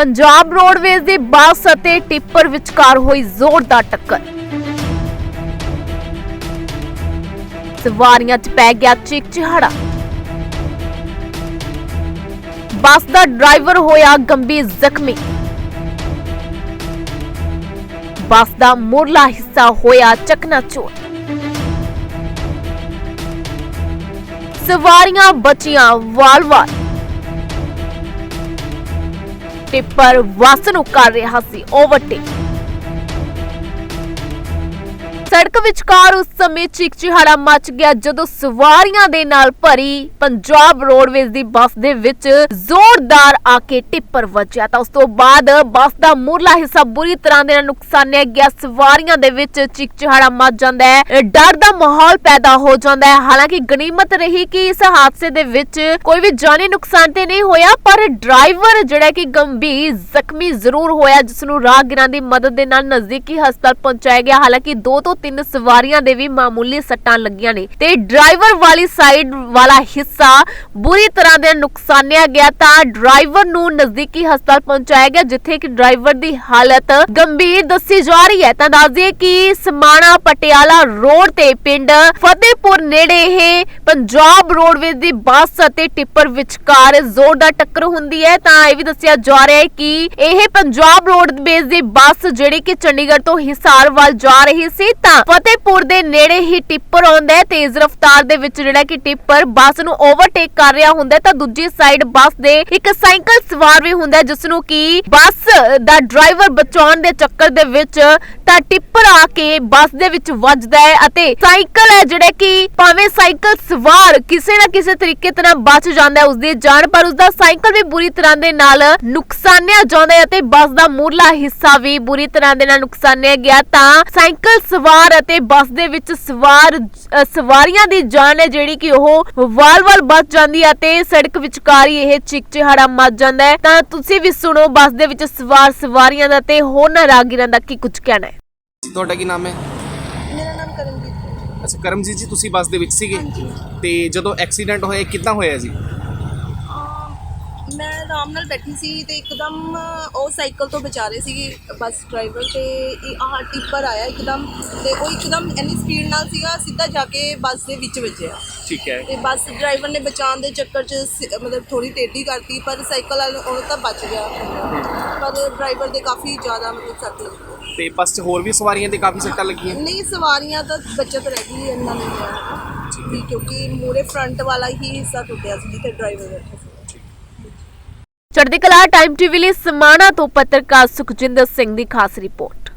Punjab roadways ਦੀ ਬੱਸ ਅਤੇ tipper ਵਿਚਕਾਰ ਹੋਈ ਜ਼ੋਰਦਾਰ ਟੱਕਰ। ਸਵਾਰੀਆਂ 'ਚ ਪੈ ਗਿਆ ਚੀਕ ਚਿਹਾੜਾ। ਬੱਸ ਦਾ ਡਰਾਈਵਰ ਹੋਇਆ ਗੰਭੀਰ ਜ਼ਖਮੀ। ਬੱਸ ਦਾ ਮੁਰਲਾ ਹਿੱਸਾ ਹੋਇਆ ਚਕਨਾਚੂਰ। ਸਵਾਰੀਆਂ ਬਚੀਆਂ ਵਾਲ-ਵਾਲ। ਟਿੱਪਰ ਬੱਸ ਨੂੰ ਕਰ ਰਿਹਾ ਸੀ ਓਵਰਟੇਕ ਸੜਕ ਵਿਚਕਾਰ ਉਸ ਸਮੇਂ ਚੀਕ ਚਿਹਾੜਾ ਮਚ ਗਿਆ ਜਦੋਂ ਸਵਾਰੀਆਂ ਦੇ ਨਾਲ ਭਰੀ ਪੰਜਾਬ ਰੋਡਵੇਜ਼ ਦੀ ਬੱਸ ਦੇ ਵਿੱਚ ਜ਼ੋਰਦਾਰ ਆ ਕੇ ਟਿੱਪਰ ਵੱਜਿਆ। ਤਾਂ ਉਸ ਤੋਂ ਬਾਅਦ ਬੱਸ ਦਾ ਮੁਰਲਾ ਹਿੱਸਾ ਬੁਰੀ ਤਰ੍ਹਾਂ ਦੇ ਨਾਲ ਨੁਕਸਾਨਿਆ ਗਿਆ। ਸਵਾਰੀਆਂ ਦੇ ਵਿੱਚ ਚੀਕ ਚਿਹਾੜਾ ਮਚ ਜਾਂਦਾ ਹੈ। ਡਰ ਦਾ ਮਾਹੌਲ ਪੈਦਾ ਹੋ ਜਾਂਦਾ ਹੈ। ਹਾਲਾਂਕਿ ਗਨੀਮਤ ਰਹੀ ਕਿ ਇਸ ਹਾਦਸੇ ਦੇ ਵਿੱਚ ਕੋਈ ਵੀ ਜਾਨੀ ਨੁਕਸਾਨ ਤੇ ਨਹੀਂ ਹੋਇਆ, ਪਰ ਡਰਾਈਵਰ ਜਿਹੜਾ ਕਿ ਗੰਭੀਰ ਜ਼ਖਮੀ ਜ਼ਰੂਰ ਹੋਇਆ, ਜਿਸ ਨੂੰ ਰਾਹਗੀਰਾਂ ਦੀ ਮਦਦ ਦੇ ਨਾਲ ਨਜ਼ਦੀਕੀ ਹਸਪਤਾਲ ਪਹੁੰਚਾਇਆ ਗਿਆ। ਹਾਲਾਂਕਿ ਦੋ ਤੋਂ ਤਿੰਨ ਸਵਾਰੀਆਂ ਦੇ ਵੀ ਮਾਮੂਲੀ ਸੱਟਾਂ ਲੱਗੀਆਂ ਨੇ। ਤੇ ਡਰਾਈਵਰ ਵਾਲੀ ਸਾਈਡ ਵਾਲਾ ਹਿੱਸਾ ਬੁਰੀ ਤਰ੍ਹਾਂ ਦੇ ਨੁਕਸਾਨਿਆ ਗਿਆ ਤਾਂ ਡਰਾਈਵਰ ਨੂੰ ਨਜ਼ਦੀਕੀ ਹਸਪਤਾਲ ਪਹੁੰਚਾਇਆ ਗਿਆ, ਜਿੱਥੇ ਕਿ ਡਰਾਈਵਰ ਦੀ ਹਾਲਤ ਗੰਭੀਰ ਦੱਸੀ ਜਾ ਰਹੀ ਹੈ। ਤਾਂ ਦੱਸ ਕਿ ਸਮਾਣਾ ਪਟਿਆਲਾ ਰੋਡ ਤੇ ਪਿੰਡ ਫਤਿਹਪੁਰ ਨੇੜੇ ਇਹ ਪੰਜਾਬ ਰੋਡਵੇਜ਼ ਦੀ ਬੱਸ ਅਤੇ ਟਿੱਪਰ ਵਿਚਕਾਰ ਜ਼ੋਰਦਾਰ ਟੱਕਰ ਹੁੰਦੀ ਹੈ। ਤਾਂ ਇਹ ਵੀ ਦੱਸਿਆ ਜਾ ਰਿਹਾ ਹੈ ਕਿ ਇਹ ਪੰਜਾਬ ਰੋਡਵੇਜ਼ ਦੀ ਬੱਸ ਜਿਹੜੀ ਕਿ ਚੰਡੀਗੜ੍ਹ ਤੋਂ ਹਿਸਾਰ ਵੱਲ ਜਾ ਰਹੀ ਸੀ ਤਾਂ ਫਤਿਹਪੁਰ ਦੇ ਨੇੜੇ ਹੀ ਟਿੱਪਰ ਆਉਂਦਾ ਹੈ। ਤੇਜ਼ ਰਫ਼ਤਾਰ ਦੇ ਵਿੱਚ ਜਿਹੜਾ ਕਿ ਟਿੱਪਰ ਬੱਸ ਨੂੰ ਓਵਰਟੇਕ ਕਰ ਰਿਹਾ ਹੁੰਦਾ ਤਾਂ ਦੂਜੀ ਸਾਈਡ ਬੱਸ ਦੇ ਇੱਕ ਸਾਈਕਲ ਸਵਾਰ ਵੀ ਹੁੰਦਾ ਜਿਸ ਨੂੰ ਕਿ ਬੱਸ ਦਾ ਡਰਾਈਵਰ ਬਚਾਉਣ ਦੇ ਚੱਕਰ ਦੇ ਵਿੱਚ ਤਾਂ ਟਿੱਪਰ ਆ ਕੇ ਬੱਸ ਦੇ ਵਿੱਚ ਵੱਜਦਾ ਹੈ ਅਤੇ ਸਾਈਕਲ ਹੈ ਜਿਹੜਾ ਕਿ ਭਾਵੇਂ ਸਾਈਕਲ ਸਵਾਰ ਕਿਸੇ ਨਾ ਕਿਸੇ ਤਰੀਕੇ ਤੇ ਨਾਲ ਬਚ ਜਾਂਦਾ ਹੈ, ਉਸਦੀ ਜਾਨ, ਪਰ ਉਸਦਾ ਸਾਈਕਲ ਵੀ ਬੁਰੀ ਤਰ੍ਹਾਂ ਦੇ ਨਾਲ ਨੁਕਸਾਨਿਆ ਜਾਂਦਾ ਹੈ ਅਤੇ ਬੱਸ ਦਾ ਮੂਰਲਾ ਹਿੱਸਾ ਵੀ ਬੁਰੀ ਤਰ੍ਹਾਂ ਦੇ ਨਾਲ ਨੁਕਸਾਨਿਆ ਗਿਆ। ਤਾਂ ਸਾਈਕਲ ਸਵਾਰ ਅਤੇ ਬੱਸ ਦੇ ਵਿੱਚ ਸਵਾਰ ਸਵਾਰੀਆਂ ਦੀ ਜਾਨ ਹੈ ਜਿਹੜੀ ਕਿ ਉਹ ਵਾਲ-ਵਾਲ ਬਚ ਜਾਂਦੀ ਹੈ ਤੇ ਸੜਕ ਵਿਚਕਾਰ ਹੀ ਇਹ ਚਿਕ ਚਿਹਾੜਾ ਮੱਚ ਜਾਂਦਾ ਹੈ। ਤਾਂ ਤੁਸੀਂ ਵੀ ਸੁਣੋ ਬੱਸ ਦੇ ਵਿੱਚ ਸਵਾਰ ਸਵਾਰੀਆਂ ਦਾ ਤੇ ਹੋਰਨਾਂ ਰਾਹਗੀਰਾਂ ਦਾ ਕੀ ਕੁਝ ਕਹਿਣਾ ਹੈ? ਤੁਹਾਡਾ ਕੀ ਨਾਮ ਹੈ? ਮੇਰਾ ਨਾਮ ਕਰਮਜੀਤ ਹੈ। ਅੱਛਾ ਕਰਮਜੀਤ ਜੀ ਤੁਸੀਂ ਬੱਸ ਦੇ ਵਿੱਚ ਸੀਗੇ? ਤੇ ਜਦੋਂ ਐਕਸੀਡੈਂਟ ਹੋਇਆ ਕਿੱਦਾਂ ਹੋਇਆ ਜੀ? ਮੈਂ ਆਰਾਮ ਨਾਲ ਬੈਠੀ ਸੀ ਤੇ ਇੱਕਦਮ ਉਹ ਸਾਈਕਲ ਤੋਂ ਬਚਾ ਰਹੇ ਸੀਗੇ ਬੱਸ ਡਰਾਈਵਰ ਤੇ ਇਹ ਆਹ ਟਿੱਪਰ ਆਇਆ ਇੱਕਦਮ ਤੇ ਉਹ ਇੱਕਦਮ ਇੰਨੀ ਸਪੀਡ ਨਾਲ ਸੀਗਾ ਸਿੱਧਾ ਜਾ ਕੇ ਬੱਸ ਦੇ ਵਿੱਚ ਵੱਜਿਆ। ਠੀਕ ਹੈ। ਤੇ ਬੱਸ ਡਰਾਈਵਰ ਨੇ ਬਚਾਉਣ ਦੇ ਚੱਕਰ 'ਚ ਸ- ਮਤਲਬ ਥੋੜੀ ਟੇਢੀ ਕਰਤੀ ਪਰ ਸਾਈਕਲ ਵਾਲਾ ਉਹ ਤਾਂ ਬਚ ਗਿਆ। ਪਰ ਡਰਾਈਵਰ ਦੇ ਕਾਫੀ ਜ਼ਿਆਦਾ ਮਤਲਬ ਸੱਟ ਲੱਗੀ। ਤੇ ਬੱਸ 'ਚ ਹੋਰ ਵੀ ਸਵਾਰੀਆਂ ਦੇ ਕਾਫੀ ਸੱਟਾਂ ਲੱਗੀਆਂ? ਨਹੀਂ ਸਵਾਰੀਆਂ ਤਾਂ ਬਚਤ ਰਹਿ ਗਈ ਇੰਨਾ ਨਹੀਂ ਹੈ। ਵੀ ਕਿਉਂਕਿ ਮੂਰੇ ਫਰੰਟ ਵਾਲਾ ਹੀ ਹਿੱਸਾ ਟੁੱਟਿਆ ਸੀ ਜਿੱਥੇ ਡਰਾਈਵਰ ਬੈਠਾ ਸੀ। ਚੜ੍ਹਦੀ ਕਲਾ ਟਾਈਮ ਟੀਵੀ ਲਈ ਸਮਾਣਾ ਤੋਂ ਪੱਤਰਕਾਰ ਸੁਖਜਿੰਦਰ ਸਿੰਘ ਦੀ ਖਾਸ ਰਿਪੋਰਟ।